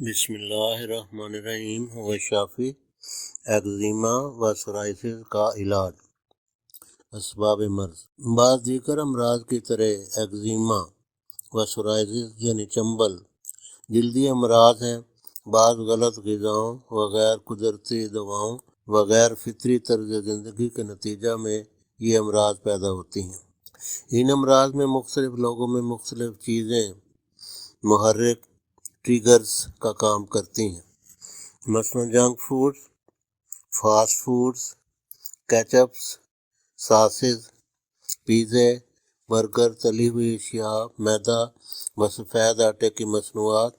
बिस्मिल्लाहिर्रहमानिर्रहीम व शाफी एक्जिमा व का इलाज। इसबाब मर्ज। बाद दीकर अमराज की तरह एक्जिमा व यानी चंबल, जल्दी अमराज हैं बाद गलत गज़ाओं व गैर कुदरती दवाओं व गैर फितरी तर्ज ज़िंदगी के नतीजा में ये अमराज पैदा होती हैं। इन अमराज में मुख्तलिफ़ लोगों में मुख्तलिफ़ चीज़ें महरक ट्रिगर्स का काम करती हैं। मसलन junk foods, fast foods ketchups sauces, पिज़्ज़े, burger, तली हुई अशिया मैदा व सफ़ेद आटे की मसनूआत,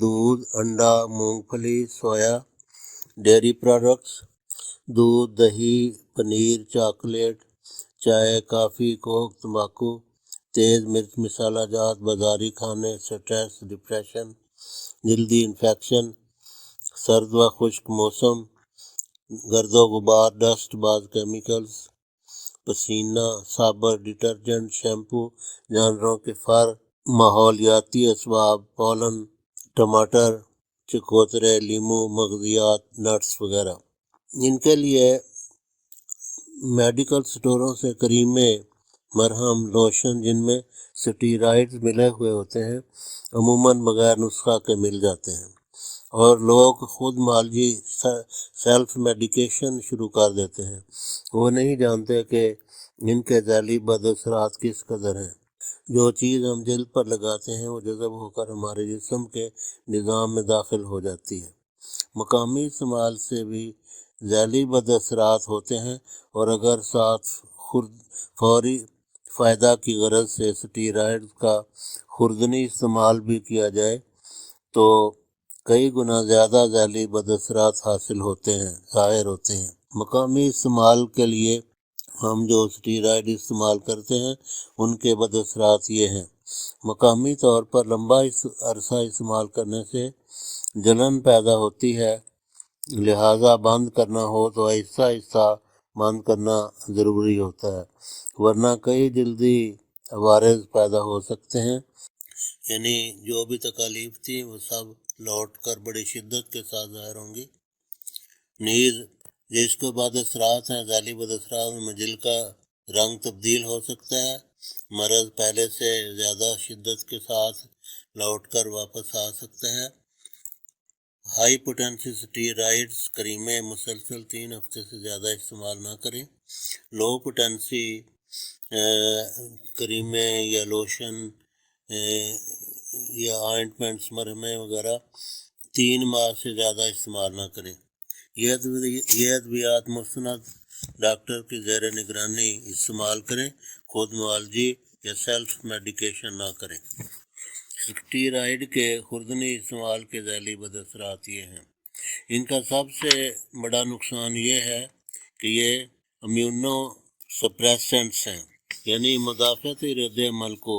दूध, अंडा, मूंगफली, सोया, डेयरी प्रोडक्ट्स, दूध, दही, पनीर, चॉकलेट, चाय, काफ़ी, कोक, तंबाकू, तेज़ मिर्च, मसाला जात, बाजारी खाने, स्ट्रेस, डिप्रेशन जल्दी इन्फेक्शन सर्द व खुश्क मौसम, गर्द गुबार डस्ट बाज केमिकल्स पसीना, साबर डिटर्जेंट शैम्पू जानवरों के फर माहौलियाती इसबाब पॉलन टमाटर, चकोतरे, लीमू, मगजियात नट्स वगैरह। इनके लिए मेडिकल स्टोरों से करीमे मरहम, लोशन जिनमें स्टीराइड्स मिले हुए होते हैं, अमूमन बगैर नुस्खा के मिल जाते हैं। और लोग खुद मालजी सेल्फ मेडिकेशन शुरू कर देते हैं। वो नहीं जानते कि इनके जैली बदअसरात किस कदर हैं। जो चीज़ हम जल्द पर लगाते हैं, वो जज़ब होकर हमारे जिसम के निज़ाम में दाखिल हो जाती है। मकामी इस्तेमाल से भी जैली बदअसरात होते हैं, और अगर साथ खुद फौरी फ़ायदा की गरज से स्टीराइड का खुरदनी इस्तेमाल भी किया जाए तो कई गुना ज़्यादा जाली बदसरात हासिल होते हैं, ज़ाहिर होते हैं। मकामी इस्तेमाल के लिए हम जो स्टीराइड इस्तेमाल करते हैं, उनके बदसरात ये हैं। मकामी तौर पर लंबा इस अरसा इस्तेमाल करने से जलन पैदा होती है, लिहाजा बंद करना हो तो ऐसा आहिस्ता बंद करना ज़रूरी होता है, वरना कई जल्दी वारस पैदा हो सकते हैं। यानी जो भी तकालीफ थी, वो सब लौट कर बड़ी शिद्दत के साथ ज़ाहिर होंगी। नीज जिसके बाद असरात हैं, जाली बदसरात में दिल का रंग तब्दील हो सकता है। मरज़ पहले से ज़्यादा शिद्दत के साथ लौट कर वापस आ सकता है। हाई पोटेंसी स्टीराइड्स करीमें मुसलसल तीन हफ़्ते से ज़्यादा इस्तेमाल ना करें लो पोटेंसी करीमे या लोशन या ऑइंटमेंट्स मरहमे वगैरह तीन माह से ज़्यादा इस्तेमाल ना करें यह अद्वियात मुस्ंद डॉक्टर की ज़ैर निगरानी इस्तेमाल करें खुद मुआलजी या सेल्फ मेडिकेशन ना करें स्टीराइड के खुर्दनी इस्तेमाल के जैली बदसरात ये हैं। इनका सबसे बड़ा नुकसान ये है कि ये अम्यूनो सप्रेसेंट्स हैं, यानी मदाफ़ती रद्द अमल को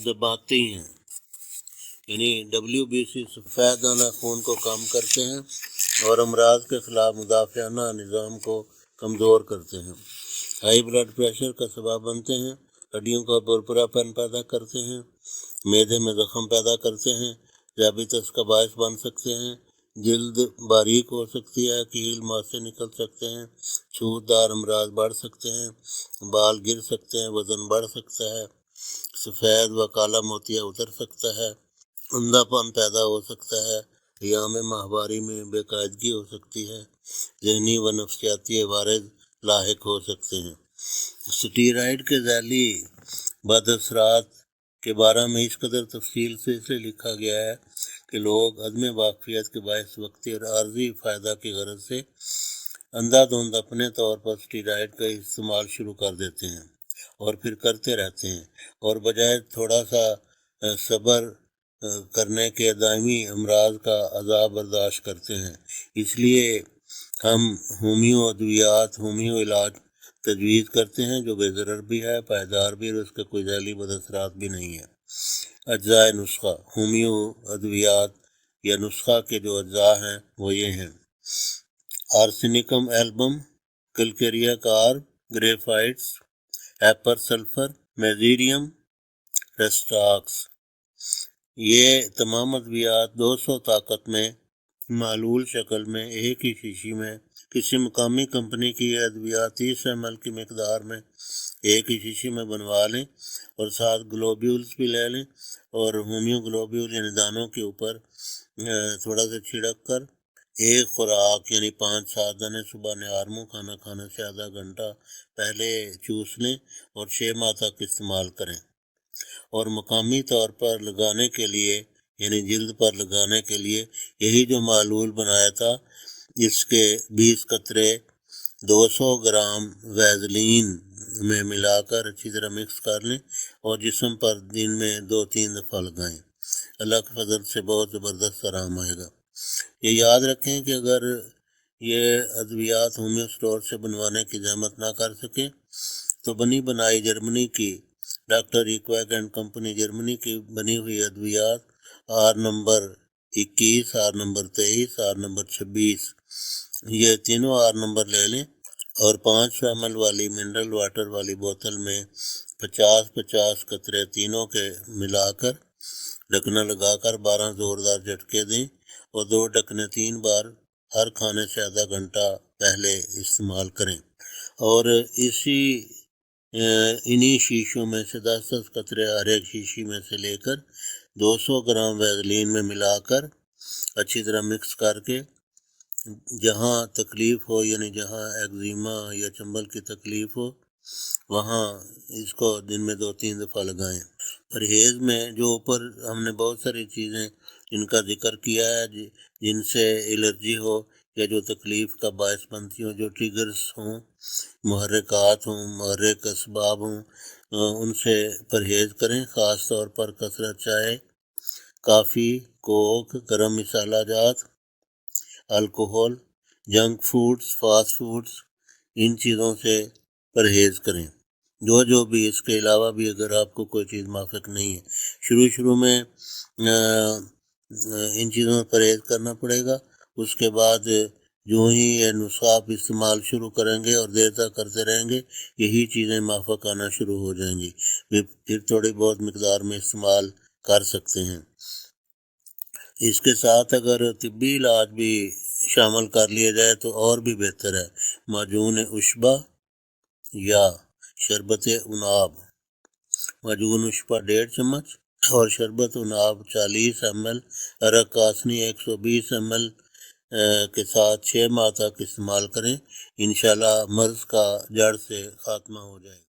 दबाती हैं। यानी डब्ल्यू बी सी सफ़ेद दाना खून को कम करते हैं और अमराज के ख़िलाफ़ मुदाफ़ाना निज़ाम को कमज़ोर करते हैं। हाई ब्लड प्रेशर का सबब बनते हैं हड्डियों का बुरपुरापन पैदा करते हैं मैदे में ज़ख़म पैदा करते हैं, जाबितस का बायस बन सकते हैं जल्द बारीक हो सकती है कील माँ से निकल सकते हैं छूतदार अमराज बढ़ सकते हैं, बाल गिर सकते हैं, वज़न बढ़ सकता है, सफ़ेद व काला मोतिया उतर सकता है, अंधापन पैदा हो सकता है या में माहवारी में बेकायदगी हो सकती है, जहनी व नफसियाती वारद लाक हो सकते हैं। स्टीराइड के जैली बदसरात के बारे में इस कदर तफसील से इसलिए लिखा गया है कि लोग अदम वाकफियत के बायस वक्ती और आर्जी फ़ायदा की गरज से अंधाधुंध अपने तौर पर स्टीराइड का इस्तेमाल शुरू कर देते हैं और फिर करते रहते हैं। और बजाय थोड़ा सा सब्र करने के दायमी अमराज का अजाब बर्दाश्त करते हैं। इसलिए हम होमियो अद्वियात, होमियो इलाज तजवीज़ करते हैं, जो बेजर भी है, पायदार भी और उसके कोई जैली बदसरात भी नहीं है। अज्जाए नुस्खा, होमियो अद्वियात या नुस्खा के जो अज्जा हैं, वो ये हैं। Arsenicum album, calcarea carb graphites, hepar sulphur mezereum रेस्टाक्स। ये तमाम अद्वियात 200 ताकत में, मालूल शक्ल में, एक ही शीशी में किसी मुकामी कंपनी की अद्वियात तीस एम की मकदार में एक ही शीशी में बनवा लें और साथ ग्लोब्यूल्स भी ले लें और होम्यो ग्लोब्यूल यानी दानों के ऊपर थोड़ा सा छिड़क कर एक खुराक यानी पाँच सात दाने सुबह निहार मुँह, खाना खाने से आधा घंटा पहले चूस लें और छः माह तक इस्तेमाल करें। और मकामी तौर पर लगाने के लिए यानी जिल्द पर लगाने के लिए यही जो मालूल बनाया था इसके बीस कतरे 200 ग्राम वैजलीन में मिलाकर अच्छी तरह मिक्स कर लें और जिसम पर दिन में दो तीन दफ़ा लगाएँ। अल्लाह के फजल से बहुत ज़बरदस्त आराम आएगा। ये याद रखें कि अगर ये अद्वियात होम्यो स्टोर से बनवाने की जहमत ना कर सकें तो बनी बनाई जर्मनी की, डॉक्टर इक्वैक एंड कंपनी जर्मनी की बनी हुई अद्वियात आर नंबर इक्कीस आर नंबर तेईस आर नंबर छब्बीस। ये तीनों आर नंबर ले लें और पाँच सौ एम वाली मिनरल वाटर वाली बोतल में पचास पचास कतरे तीनों के मिलाकर ढकना लगाकर बारह ज़ोरदार झटके दें और दो ढकने तीन बार हर खाने से आधा घंटा पहले इस्तेमाल करें। और इसी इन्हीं शीशों में से दस दस कतरे हर एक शीशी में से लेकर 200 ग्राम वैजलीन में मिलाकर अच्छी तरह मिक्स करके, जहाँ तकलीफ़ हो, यानी जहाँ एक्जिमा या चंबल की तकलीफ़ हो, वहाँ इसको दिन में दो तीन दफ़ा लगाएँ। परहेज़ में जो ऊपर हमने बहुत सारी चीज़ें जिनका ज़िक्र किया है जिनसे एलर्जी हो या जो तकलीफ़ का बायस बनती हो जो ट्रिगर्स हों महरक़ात हों महरक इसबाब हों उनसे परहेज़ करें, ख़ास तौर पर कसरत चाय, काफ़ी, कोक, गर्म मसाला जात, alcohol, junk foods, fast foods, इन चीज़ों से परहेज़ करें। जो जो भी, इसके अलावा भी अगर आपको कोई चीज़ माफिक नहीं है शुरू शुरू में इन चीज़ों से परहेज़ करना पड़ेगा। उसके बाद जो ही ये नुस्खा आप इस्तेमाल शुरू करेंगे और देर तक करते रहेंगे, यही चीज़ें माफक आना शुरू हो जाएँगी। फिर फिर थोड़ी बहुत मकदार में इस्तेमाल कर सकते हैं। इसके साथ अगर तिब्बी इलाज भी शामिल कर लिया जाए तो और भी बेहतर है। माजून उशबा या शरबत उनाब। माजून उशबा डेढ़ चम्मच और शरबत उनाब चालीस एम एल अरक कासनी एक सौ बीस एम एल के साथ छः माह तक इस्तेमाल करें। इन मर्ज़ का जड़ से ख़ात्मा हो जाएगा।